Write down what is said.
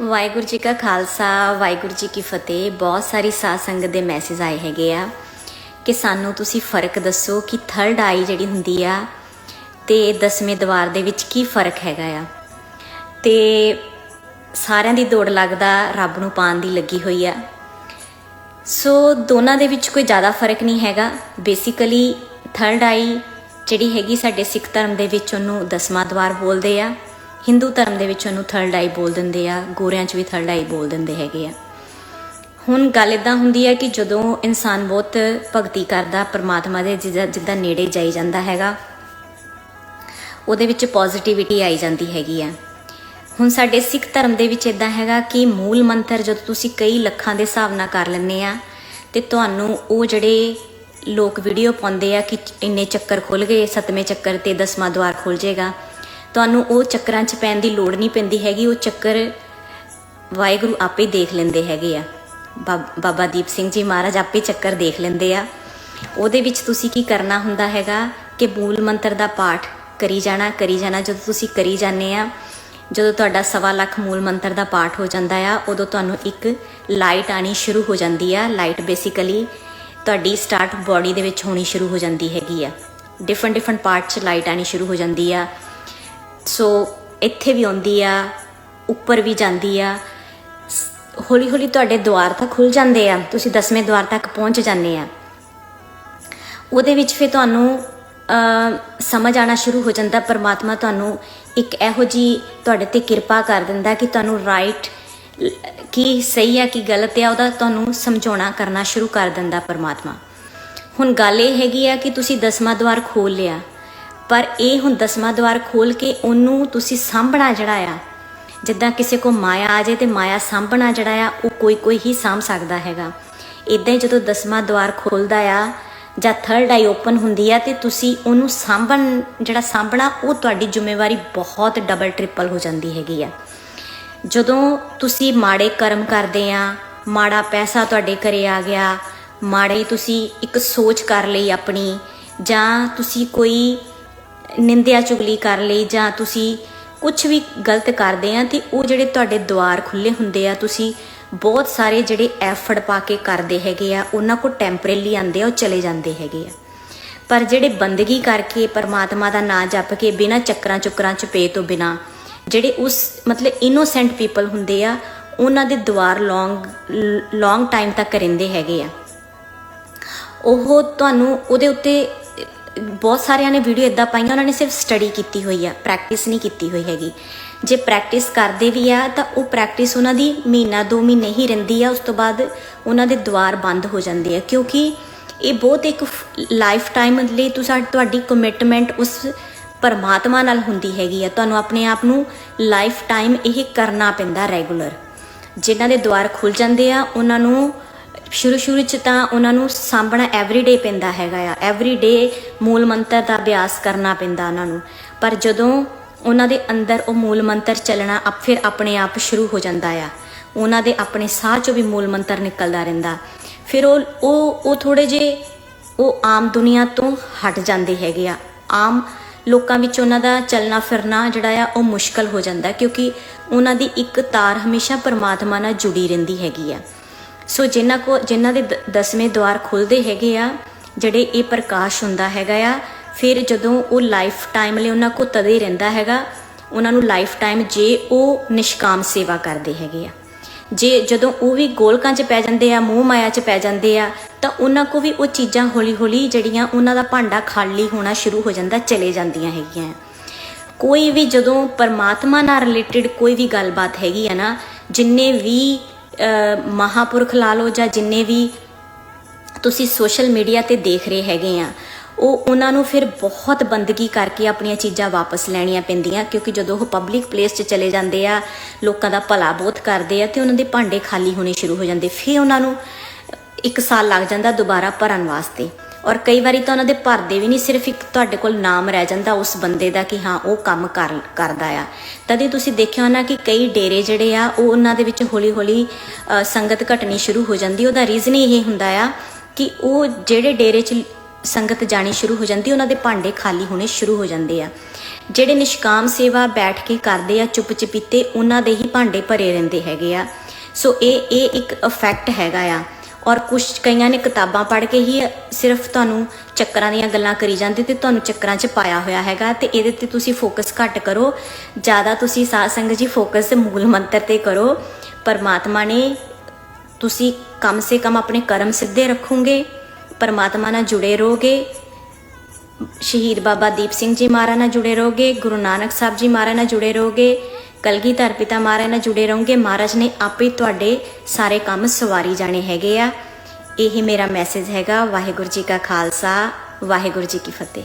ਵਾਹਿਗੁਰੂ ਜੀ ਕਾ ਖਾਲਸਾ, ਵਾਹਿਗੁਰੂ ਜੀ ਕੀ ਫਤਿਹ। ਬਹੁਤ ਸਾਰੀ ਸਾਧ ਸੰਗਤ ਦੇ ਮੈਸੇਜ ਆਏ ਹੈਗੇ ਆ ਕਿ ਸਾਨੂੰ ਤੁਸੀਂ ਫ਼ਰਕ ਦੱਸੋ ਕਿ ਥਰਡ ਆਈ ਜਿਹੜੀ ਹੁੰਦੀ ਆ ਤੇ ਦਸਵੇਂ ਦਵਾਰ ਦੇ ਵਿੱਚ ਕੀ ਫ਼ਰਕ ਹੈਗਾ ਆ। ਤੇ ਸਾਰਿਆਂ ਦੀ ਦੌੜ ਲੱਗਦਾ, ਰੱਬ ਨੂੰ ਪਾਣ ਦੀ ਲੱਗੀ ਹੋਈ ਆ। ਸੋ ਦੋਨਾਂ ਦੇ ਵਿੱਚ ਕੋਈ ਜ਼ਿਆਦਾ ਫ਼ਰਕ ਨਹੀਂ ਹੈਗਾ। ਬੇਸਿਕਲੀ ਥਰਡ ਆਈ ਜਿਹੜੀ ਹੈਗੀ ਸਾਡੇ ਸਿੱਖ ਧਰਮ ਦੇ ਵਿੱਚ ਉਹਨੂੰ ਦਸਵਾਂ ਦਵਾਰ ਬੋਲਦੇ ਆ। ਹਿੰਦੂ ਧਰਮ ਦੇ ਵਿੱਚ ਉਹਨੂੰ ਥਰਡ ਆਈ ਬੋਲ ਦਿੰਦੇ ਆ, ਗੋਰਿਆਂ 'ਚ ਵੀ ਥਰਡ ਆਈ ਬੋਲ ਦਿੰਦੇ ਹੈਗੇ ਆ। ਹੁਣ ਗੱਲ ਇਦਾਂ ਹੁੰਦੀ ਹੈ ਕਿ ਜਦੋਂ ਇਨਸਾਨ ਬਹੁਤ ਭਗਤੀ ਕਰਦਾ, ਪਰਮਾਤਮਾ ਦੇ ਜਿੱਦਾਂ ਜਿੱਦਾਂ ਨੇੜੇ ਜਾਈ ਜਾਂਦਾ ਹੈਗਾ, ਉਹਦੇ ਵਿੱਚ ਪੋਜ਼ਿਟਿਵਿਟੀ ਆਈ ਜਾਂਦੀ ਹੈਗੀ ਆ। ਹੁਣ ਸਾਡੇ ਸਿੱਖ ਧਰਮ ਦੇ ਵਿੱਚ ਇਦਾਂ ਹੈਗਾ ਕਿ ਮੂਲ ਮੰਤਰ ਜਦੋਂ ਤੁਸੀਂ ਕਈ ਲੱਖਾਂ ਦੇ ਹਿਸਾਬ ਨਾਲ ਕਰ ਲੈਂਦੇ ਆ, ਤੇ ਤੁਹਾਨੂੰ ਉਹ ਜਿਹੜੇ ਲੋਕ ਵੀਡੀਓ ਪਾਉਂਦੇ ਆ ਕਿ ਇੰਨੇ ਚੱਕਰ ਖੁੱਲ ਗਏ, ਸੱਤਵੇਂ ਚੱਕਰ ਤੇ ਦਸਵਾਂ ਦਵਾਰ ਖੁੱਲ ਜਾਏਗਾ ਤੁਹਾਨੂੰ ਉਹ ਚੱਕਰਾਂ 'ਚ ਪੈਣ ਦੀ ਲੋੜ ਨਹੀਂ ਪੈਂਦੀ ਹੈਗੀ, ਉਹ ਚੱਕਰ ਵਾਹਿਗੁਰੂ ਆਪੇ ਦੇਖ ਲੈਂਦੇ ਹੈਗੇ ਆ। ਬਾਬ- ਬਾਬਾ ਦੀਪ ਸਿੰਘ ਜੀ ਮਹਾਰਾਜ ਆਪੇ ਚੱਕਰ ਦੇਖ ਲੈਂਦੇ ਆ। ਉਹਦੇ ਵਿੱਚ ਤੁਸੀਂ ਕੀ ਕਰਨਾ ਹੁੰਦਾ ਹੈਗਾ ਕਿ ਮੂਲ ਮੰਤਰ ਦਾ ਪਾਠ ਕਰੀ ਜਾਣਾ ਕਰੀ ਜਾਣਾ। ਜਦੋਂ ਤੁਸੀਂ ਕਰੀ ਜਾਂਦੇ ਆ, ਜਦੋਂ ਤੁਹਾਡਾ ਸਵਾ ਲੱਖ ਮੂਲ ਮੰਤਰ ਦਾ ਪਾਠ ਹੋ ਜਾਂਦਾ ਆ, ਉਦੋਂ ਤੁਹਾਨੂੰ ਇੱਕ ਲਾਈਟ ਆਣੀ ਸ਼ੁਰੂ ਹੋ ਜਾਂਦੀ ਆ। ਲਾਈਟ ਬੇਸਿਕਲੀ ਤੁਹਾਡੀ ਸਟਾਰਟ ਬਾਡੀ ਦੇ ਵਿੱਚ ਹੋਣੀ ਸ਼ੁਰੂ ਹੋ ਜਾਂਦੀ ਹੈਗੀ ਆ। ਡਿਫਰੈਂਟ ਡਿਫਰੈਂਟ ਪਾਰਟ 'ਚ ਲਾਈਟ ਆਣੀ ਸ਼ੁਰੂ ਹੋ ਜਾਂਦੀ ਆ। ਸੋ ਇੱਥੇ ਵੀ ਆਉਂਦੀ ਆ, ਉੱਪਰ ਵੀ ਜਾਂਦੀ ਆ। ਹੌਲੀ ਹੌਲੀ ਤੁਹਾਡੇ ਦੁਆਰ ਤਾਂ ਖੁੱਲ ਜਾਂਦੇ ਆ, ਤੁਸੀਂ ਦਸਵੇਂ ਦੁਆਰ ਤੱਕ ਪਹੁੰਚ ਜਾਂਦੇ ਆ। ਉਹਦੇ ਵਿੱਚ ਫਿਰ ਤੁਹਾਨੂੰ ਸਮਝ ਆਣਾ ਸ਼ੁਰੂ ਹੋ ਜਾਂਦਾ, ਪਰਮਾਤਮਾ ਤੁਹਾਨੂੰ ਇੱਕ ਇਹੋ ਜੀ ਤੁਹਾਡੇ ਤੇ ਕਿਰਪਾ ਕਰ ਦਿੰਦਾ ਕਿ ਤੁਹਾਨੂੰ ਰਾਈਟ ਕੀ ਸਹੀ ਆ, ਕੀ ਗਲਤ ਆ, ਉਹਦਾ ਤੁਹਾਨੂੰ ਸਮਝਾਉਣਾ, ਕਰਨਾ ਸ਼ੁਰੂ ਕਰ ਦਿੰਦਾ ਪਰਮਾਤਮਾ। ਹੁਣ ਗੱਲ ਇਹ ਹੈਗੀ ਆ ਕਿ ਤੁਸੀਂ ਦਸਵਾਂ ਦਵਾਰ ਖੋਲ ਲਿਆ। ਪਰ ਇਹ ਹੁਣ ਦਸਵਾਂ ਦਵਾਰ ਖੋਲ ਕੇ ਉਹਨੂੰ ਤੁਸੀਂ ਸਾਂਭਣਾ ਜਿਹੜਾ ਆ, ਜਿੱਦਾਂ ਕਿਸੇ ਕੋ ਮਾਇਆ ਆ ਜਾਏ ਤੇ ਮਾਇਆ ਸਾਂਭਣਾ ਜਿਹੜਾ ਆ, ਉਹ ਕੋਈ ਕੋਈ ਹੀ ਸਾਂਭ ਸਕਦਾ ਹੈਗਾ। ਇਦਾਂ ਹੀ ਜਦੋਂ ਦਸਵਾਂ ਦਵਾਰ ਖੁੱਲਦਾ ਆ ਜਾਂ ਥਰਡ ਆਈ ਓਪਨ ਹੁੰਦੀ ਆ ਤੇ ਤੁਸੀਂ ਉਹਨੂੰ ਸਾਂਭਣ, ਜਿਹੜਾ ਸਾਂਭਣਾ, ਉਹ ਤੁਹਾਡੀ ਜ਼ਿੰਮੇਵਾਰੀ ਬਹੁਤ ਡਬਲ ਟ੍ਰਿਪਲ ਹੋ ਜਾਂਦੀ ਹੈਗੀ ਆ। ਜਦੋਂ ਤੁਸੀਂ ਮਾੜੇ ਕਰਮ ਕਰਦੇ ਆ, ਮਾੜਾ ਪੈਸਾ ਤੁਹਾਡੇ ਘਰੇ ਆ ਗਿਆ, ਮਾੜੇ ਤੁਸੀਂ ਇੱਕ ਸੋਚ ਕਰ ਲਈ ਆਪਣੀ, ਜਾਂ ਤੁਸੀਂ ਕੋਈ ਨਿੰਦਿਆ ਚੁਗਲੀ ਕਰ ਲਈ ਜਾਂ ਤੁਸੀਂ ਕੁਝ ਵੀ ਗਲਤ ਕਰਦੇ ਆ ਤੇ ਉਹ ਜਿਹੜੇ ਤੁਹਾਡੇ ਦੁਆਰ ਖੁੱਲੇ ਹੁੰਦੇ ਆ, ਤੁਸੀਂ ਬਹੁਤ ਸਾਰੇ ਜਿਹੜੇ ਐਫਰਟ ਪਾ ਕੇ ਕਰਦੇ ਹੈਗੇ ਆ, ਉਹਨਾਂ ਕੋ ਟੈਂਪਰੇਰੀ ਆਂਦੇ ਆ, ਉਹ ਚਲੇ ਜਾਂਦੇ ਹੈਗੇ ਆ। ਪਰ ਜਿਹੜੇ ਬੰਦਗੀ ਕਰਕੇ ਪਰਮਾਤਮਾ ਦਾ ਨਾਮ ਜਪ ਕੇ ਬਿਨਾਂ ਚੱਕਰਾਂ ਚੁੱਕਰਾਂ ਚ ਪੇ ਤੋਂ ਬਿਨਾਂ, ਜਿਹੜੇ ਉਸ ਮਤਲਬ ਇਨੋਸੈਂਟ ਪੀਪਲ ਹੁੰਦੇ ਆ, ਉਹਨਾਂ ਦੇ ਦੁਆਰ ਲੌਂਗ ਲੌਂਗ ਟਾਈਮ ਤੱਕ ਰਹਿੰਦੇ ਹੈਗੇ ਆ। ਉਹ ਤੁਹਾਨੂੰ ਉਹਦੇ ਉੱਤੇ ਬਹੁਤ ਸਾਰਿਆਂ ਨੇ ਵੀਡੀਓ ਇਦਾਂ ਪਾਈਆਂ, ਉਹਨਾਂ ਨੇ ਸਿਰਫ ਸਟੱਡੀ ਕੀਤੀ ਹੋਈ ਆ ਪ੍ਰੈਕਟਿਸ ਨਹੀਂ ਕੀਤੀ ਹੋਈ ਹੈਗੀ। ਜੇ ਪ੍ਰੈਕਟਿਸ ਕਰਦੇ ਵੀ ਆ, ਤਾਂ ਉਹ ਪ੍ਰੈਕਟਿਸ ਉਹਨਾਂ ਦੀ ਮਹੀਨਾ, ਦੋ ਮਹੀਨੇ ਹੀ ਰਹਿੰਦੀ ਆ, ਉਸ ਤੋਂ ਬਾਅਦ ਉਹਨਾਂ ਦੇ ਦੁਆਰ ਬੰਦ ਹੋ ਜਾਂਦੇ ਆ, ਕਿਉਂਕਿ ਇਹ ਬਹੁਤ ਇੱਕ ਲਾਈਫ ਟਾਈਮ ਲਈ ਤੁਸੀਂ, ਤੁਹਾਡੀ ਕਮਿਟਮੈਂਟ ਉਸ ਪਰਮਾਤਮਾ ਨਾਲ ਹੁੰਦੀ ਹੈਗੀ ਆ, ਤੁਹਾਨੂੰ ਆਪਣੇ ਆਪ ਨੂੰ ਲਾਈਫ ਟਾਈਮ ਇਹ ਕਰਨਾ ਪੈਂਦਾ ਰੈਗੂਲਰ ਜਿਨ੍ਹਾਂ ਦੇ ਦੁਆਰ ਖੁੱਲ ਜਾਂਦੇ ਆ, ਉਹਨਾਂ ਨੂੰ ਸ਼ੁਰੂ ਸ਼ੁਰੂ ਚ ਤਾਂ ਉਹਨਾਂ ਨੂੰ ਸਾਂਭਣਾ ਐਵਰੀਡੇ ਪੈਂਦਾ ਹੈਗਾ ਆ। ਐਵਰੀਡੇ ਮੂਲ ਮੰਤਰ ਦਾ ਅਭਿਆਸ ਕਰਨਾ ਪੈਂਦਾ ਉਹਨਾਂ ਨੂੰ। ਪਰ ਜਦੋਂ ਉਹਨਾਂ ਦੇ ਅੰਦਰ ਉਹ ਮੂਲ ਮੰਤਰ ਚੱਲਣਾ ਅਪ ਫਿਰ ਆਪਣੇ ਆਪ ਸ਼ੁਰੂ ਹੋ ਜਾਂਦਾ ਆ। ਉਹਨਾਂ ਦੇ ਆਪਣੇ ਸਾਹ ਚੋਂ ਵੀ ਮੂਲ ਮੰਤਰ ਨਿਕਲਦਾ ਰਹਿੰਦਾ। ਫਿਰ ਉਹ ਉਹ ਉਹ ਥੋੜੇ ਜੇ ਉਹ ਆਮ ਦੁਨੀਆ ਤੋਂ ਹਟ ਜਾਂਦੇ ਹੈਗੇ ਆ। ਆਮ ਲੋਕਾਂ ਵਿੱਚ ਉਹਨਾਂ ਦਾ ਚੱਲਣਾ ਫਿਰਨਾ ਜਿਹੜਾ ਆ, ਉਹ ਮੁਸ਼ਕਲ ਹੋ ਜਾਂਦਾ ਕਿਉਂਕਿ ਉਹਨਾਂ ਦੀ ਇੱਕ ਤਾਰ ਹਮੇਸ਼ਾ ਪਰਮਾਤਮਾ ਨਾਲ ਜੁੜੀ ਰਹਿੰਦੀ ਹੈਗੀ ਆ। ਸੋ ਜਿਨ੍ਹਾਂ ਕੋ ਜਿਨ੍ਹਾਂ ਦੇ ਦ- ਦਸਵੇਂ ਦਵਾਰ ਖੁੱਲਦੇ ਹੈਗੇ ਆ, ਜਿਹੜੇ ਇਹ ਪ੍ਰਕਾਸ਼ ਹੁੰਦਾ ਹੈਗਾ ਆ, ਫਿਰ ਜਦੋਂ ਉਹ ਲਾਈਫ ਟਾਈਮ ਲਈ ਉਹਨਾਂ ਕੋ ਤਦੇ ਰਹਿੰਦਾ ਹੈਗਾ, ਉਹਨਾਂ ਨੂੰ ਲਾਈਫ ਟਾਈਮ ਜੇ ਉਹ ਨਿਸ਼ਕਾਮ ਸੇਵਾ ਕਰਦੇ ਹੈਗੇ ਆ। ਜੇ ਜਦੋਂ ਉਹ ਵੀ ਗੋਲਕਾਂ 'ਚ ਪੈ ਜਾਂਦੇ ਆ, ਮੋਹ ਮਾਇਆ 'ਚ ਪੈ ਜਾਂਦੇ ਆ, ਤਾਂ ਉਹਨਾਂ ਕੋ ਵੀ ਉਹ ਚੀਜ਼ਾਂ ਹੌਲੀ-ਹੌਲੀ ਜਿਹੜੀਆਂ ਉਹਨਾਂ ਦਾ ਭਾਂਡਾ ਖਾਲੀ ਹੋਣਾ ਸ਼ੁਰੂ ਹੋ ਜਾਂਦਾ, ਚਲੇ ਜਾਂਦੀਆਂ ਹੈਗੀਆਂ ਕੋਈ ਵੀ ਜਦੋਂ ਪਰਮਾਤਮਾ ਨਾਲ ਰਿਲੇਟਡ ਕੋਈ ਵੀ ਗੱਲਬਾਤ ਹੈਗੀ ਆ ਨਾ, ਜਿੰਨੇ ਵੀ ਮਹਾਪੁਰਖ ਲਾ ਲਓ ਜਾਂ ਜਿੰਨੇ ਵੀ ਤੁਸੀਂ ਸੋਸ਼ਲ ਮੀਡੀਆ ਤੇ ਦੇਖ ਰਹੇ ਹੈਗੇ ਆ, ਉਹ ਉਹਨਾਂ ਨੂੰ ਫਿਰ ਬਹੁਤ ਬੰਦਗੀ ਕਰਕੇ ਆਪਣੀਆਂ ਚੀਜ਼ਾਂ ਵਾਪਸ ਲੈਣੀਆਂ ਪੈਂਦੀਆਂ, ਕਿਉਂਕਿ ਜਦੋਂ ਉਹ ਪਬਲਿਕ ਪਲੇਸ 'ਚ ਚਲੇ ਜਾਂਦੇ ਆ, ਲੋਕਾਂ ਦਾ ਭਲਾ ਬਹੁਤ ਕਰਦੇ ਆ ਤੇ ਉਹਨਾਂ ਦੇ ਭਾਂਡੇ ਖਾਲੀ ਹੋਣੇ ਸ਼ੁਰੂ ਹੋ ਜਾਂਦੇ, ਫਿਰ ਉਹਨਾਂ ਨੂੰ ਇੱਕ ਸਾਲ ਲੱਗ ਜਾਂਦਾ ਦੁਬਾਰਾ ਭਰਨ ਵਾਸਤੇ। ਔਰ ਕਈ ਵਾਰੀ ਤਾਂ ਉਹਨਾਂ ਦੇ ਭਰਦੇ ਵੀ ਨਹੀਂ ਸਿਰਫ ਇੱਕ ਤੁਹਾਡੇ ਕੋਲ ਨਾਮ ਰਹਿ ਜਾਂਦਾ ਉਸ ਬੰਦੇ ਦਾ ਕਿ ਹਾਂ, ਉਹ ਕੰਮ ਕਰ, ਕਰਦਾ ਆ। ਤਦੇ ਤੁਸੀਂ ਦੇਖਿਆ ਹੋਣਾ ਕਿ ਕਈ ਡੇਰੇ ਜਿਹੜੇ ਆ, ਉਹ ਉਹਨਾਂ ਦੇ ਵਿੱਚ ਹੌਲੀ-ਹੌਲੀ ਸੰਗਤ ਘਟਣੀ ਸ਼ੁਰੂ ਹੋ ਜਾਂਦੀ। ਉਹਦਾ ਰੀਜ਼ਨ ਹੀ ਇਹ ਹੁੰਦਾ ਆ ਕਿ ਉਹ ਜਿਹੜੇ ਡੇਰੇ 'ਚ ਸੰਗਤ ਜਾਣੀ ਸ਼ੁਰੂ ਹੋ ਜਾਂਦੀ, ਉਹਨਾਂ ਦੇ ਭਾਂਡੇ ਖਾਲੀ ਹੋਣੇ ਸ਼ੁਰੂ ਹੋ ਜਾਂਦੇ ਆ। ਜਿਹੜੇ ਨਿਸ਼ਕਾਮ ਸੇਵਾ ਬੈਠ ਕੇ ਕਰਦੇ ਆ ਚੁੱਪ ਚਪੀਤੇ ਉਹਨਾਂ ਦੇ ਹੀ ਭਾਂਡੇ ਭਰੇ ਰਹਿੰਦੇ ਹੈਗੇ ਆ। ਸੋ ਇਹ ਇਹ ਇੱਕ ਇਫੈਕਟ ਹੈਗਾ ਆ। ਔਰ ਕੁਝ ਕਈਆਂ ਨੇ ਕਿਤਾਬਾਂ ਪੜ੍ਹ ਕੇ ਹੀ ਸਿਰਫ ਤੁਹਾਨੂੰ ਚੱਕਰਾਂ ਦੀਆਂ ਗੱਲਾਂ ਕਰੀ ਜਾਂਦੇ ਤੇ ਤੁਹਾਨੂੰ ਚੱਕਰਾਂ 'ਚ ਪਾਇਆ ਹੋਇਆ ਹੈਗਾ ਤੇ ਇਹਦੇ ਤੇ ਤੁਸੀਂ ਫੋਕਸ ਘੱਟ ਕਰੋ। ਜ਼ਿਆਦਾ ਤੁਸੀਂ ਸਾਧ ਸੰਗਤ ਜੀ ਫੋਕਸ ਮੂਲ ਮੰਤਰ ਤੇ ਕਰੋ। ਪਰਮਾਤਮਾ ਨੇ ਤੁਸੀਂ ਕਮ ਸੇ ਕਮ ਆਪਣੇ ਕਰਮ ਸਿੱਧੇ ਰੱਖੋਗੇ, ਪਰਮਾਤਮਾ ਨਾਲ ਜੁੜੇ ਰਹੋਗੇ। ਸ਼ਹੀਦ ਬਾਬਾ ਦੀਪ ਸਿੰਘ ਜੀ ਮਹਾਰਾਜ ਨਾਲ ਜੁੜੇ ਰਹੋਗੇ, ਗੁਰੂ ਨਾਨਕ ਸਾਹਿਬ ਜੀ ਮਹਾਰਾਜ ਨਾਲ ਜੁੜੇ ਰਹੋਗੇ। ਕਲਗੀਧਰ ਪਿਤਾ ਮਹਾਰਾਜ ਨਾਲ ਜੁੜੇ ਰਹੋਗੇ ਮਹਾਰਾਜ ਨੇ ਆਪੇ ਤੁਹਾਡੇ ਸਾਰੇ ਕੰਮ ਸਵਾਰੀ ਜਾਣੇ ਹੈਗੇ ਆ ਇਹ ਮੇਰਾ ਮੈਸੇਜ ਹੈਗਾ ਵਾਹਿਗੁਰੂ ਜੀ ਕਾ ਖਾਲਸਾ ਵਾਹਿਗੁਰੂ ਜੀ ਕੀ ਫਤਿਹ